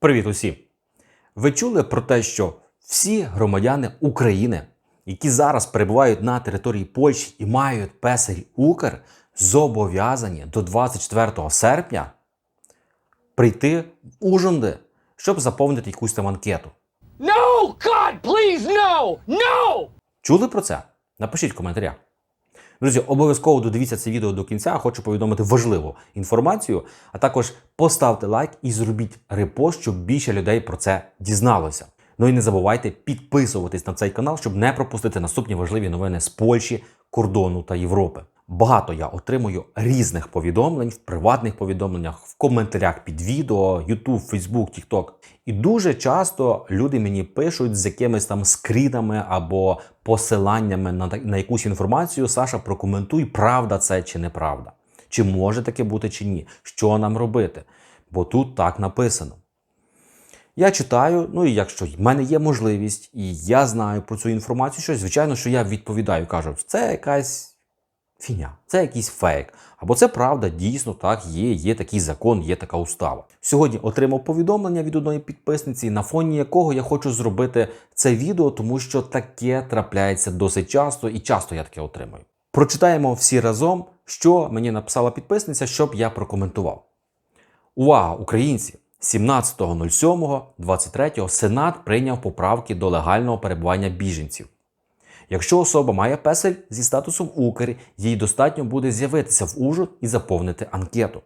Привіт усім! Ви чули про те, що всі громадяни України, які зараз перебувають на території Польщі і мають песель Укр, зобов'язані до 24 серпня прийти в Ужонди, щоб заповнити якусь там анкету. No! God, please, no! No! Чули про це? Напишіть в коментарях. Друзі, обов'язково додивіться це відео до кінця. Хочу повідомити важливу інформацію. А також поставте лайк і зробіть репост, щоб більше людей про це дізналося. Ну і не забувайте підписуватись на цей канал, щоб не пропустити наступні важливі новини з Польщі, кордону та Європи. Багато я отримую різних повідомлень в приватних повідомленнях, в коментарях під відео, YouTube, Facebook, TikTok. І дуже часто люди мені пишуть з якимись там скрінами або посиланнями на, на якусь інформацію. Саша, прокоментуй, правда це чи неправда. Чи може таке бути, чи ні? Що нам робити? Бо тут так написано. Я читаю, ну і якщо в мене є можливість, і я знаю про цю інформацію, щось, звичайно, що я відповідаю, кажу, це якась фіня, це якийсь фейк. Або це правда, дійсно так є, є такий закон, є така устава. Сьогодні отримав повідомлення від одної підписниці, на фоні якого я хочу зробити це відео, тому що таке трапляється досить часто, і часто я таке отримую. Прочитаємо всі разом, що мені написала підписниця, щоб я прокоментував. Увага, українці! 17.07.23 Сенат прийняв поправки до легального перебування біженців. Якщо особа має песель зі статусом Укр, їй достатньо буде з'явитися в ужу і заповнити анкету.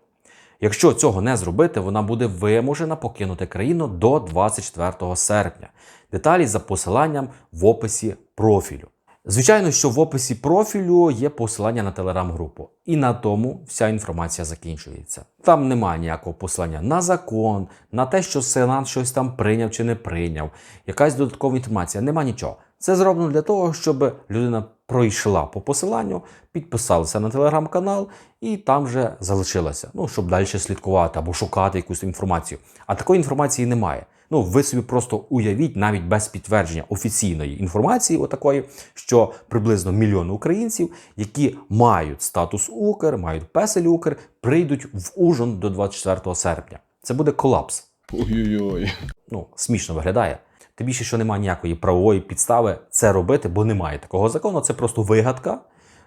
Якщо цього не зробити, вона буде вимушена покинути країну до 24 серпня. Деталі за посиланням в описі профілю. Звичайно, що в описі профілю є посилання на телеграм-групу, і на тому вся інформація закінчується. Там немає ніякого посилання на закон, на те, що Сенат щось там прийняв чи не прийняв, якась додаткова інформація, нема нічого. Це зроблено для того, щоб людина пройшла по посиланню, підписалася на телеграм-канал і там вже залишилася. Ну, щоб далі слідкувати або шукати якусь інформацію. А такої інформації немає. Ну, ви собі просто уявіть навіть без підтвердження офіційної інформації, отакої, що приблизно мільйон українців, які мають статус Укр, мають песель Укр, прийдуть в Ужин до 24 серпня. Це буде колапс. Ой-ой-ой. Ну, смішно виглядає. Тим більше, що немає ніякої правової підстави це робити, бо немає такого закону. Це просто вигадка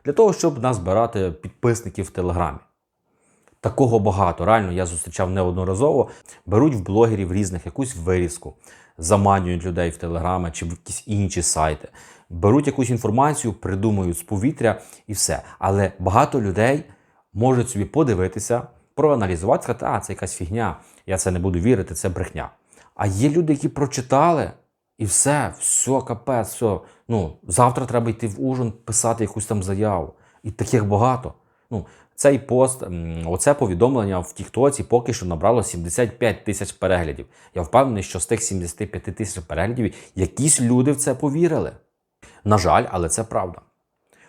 для того, щоб назбирати підписників в Телеграмі. Такого багато. Реально, я зустрічав неодноразово. Беруть в блогерів різних якусь вирізку, заманюють людей в Телеграми чи в якісь інші сайти. Беруть якусь інформацію, придумують з повітря і все. Але багато людей можуть собі подивитися, проаналізувати, сказати, а це якась фігня, я це не буду вірити, це брехня. А є люди, які прочитали, і все, все, капець, все. Ну, завтра треба йти в ужин, писати якусь там заяву. І таких багато. Ну, цей пост, оце повідомлення в Тіктоці поки що набрало 75 тисяч переглядів. Я впевнений, що з тих 75 тисяч переглядів якісь люди в це повірили. На жаль, але це правда.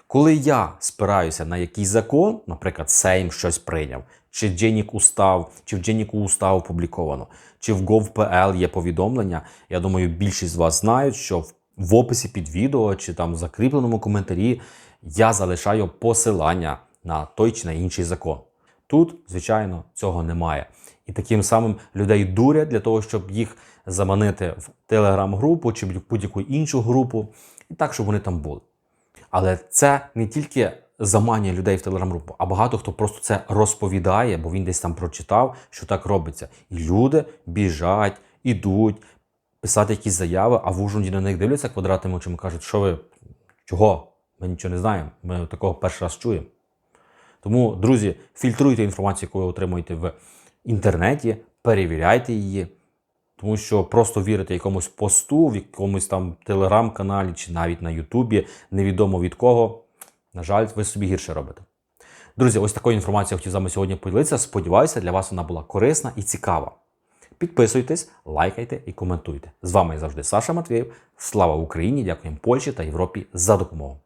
Коли я спираюся на якийсь закон, наприклад, Сейм щось прийняв, чи Дженік устав, чи в Дженіку устав опубліковано, чи в gov.pl є повідомлення, я думаю, більшість з вас знають, що в- описі під відео чи там в закріпленому коментарі я залишаю посилання на той чи на інший закон. Тут, звичайно, цього немає. І таким самим людей дурять для того, щоб їх заманити в телеграм-групу чи в будь-яку іншу групу, і так, щоб вони там були. Але це не тільки заманює людей в телеграм-групу, а багато хто просто це розповідає, бо він десь там прочитав, що так робиться. І люди біжать, ідуть, писати якісь заяви, а в Ужгороді на них дивляться квадратними очима кажуть, що ви чого? Ми нічого не знаємо. Ми такого перший раз чуємо. Тому, друзі, фільтруйте інформацію, яку ви отримуєте в інтернеті, перевіряйте її. Тому що просто вірити якомусь посту, в якомусь там телеграм-каналі чи навіть на Ютубі, невідомо від кого, на жаль, ви собі гірше робите. Друзі, ось такою інформацією хотів з вами сьогодні поділитися. Сподіваюся, для вас вона була корисна і цікава. Підписуйтесь, лайкайте і коментуйте. З вами завжди Саша Матвєєв. Слава Україні! Дякуємо Польщі та Європі за допомогу.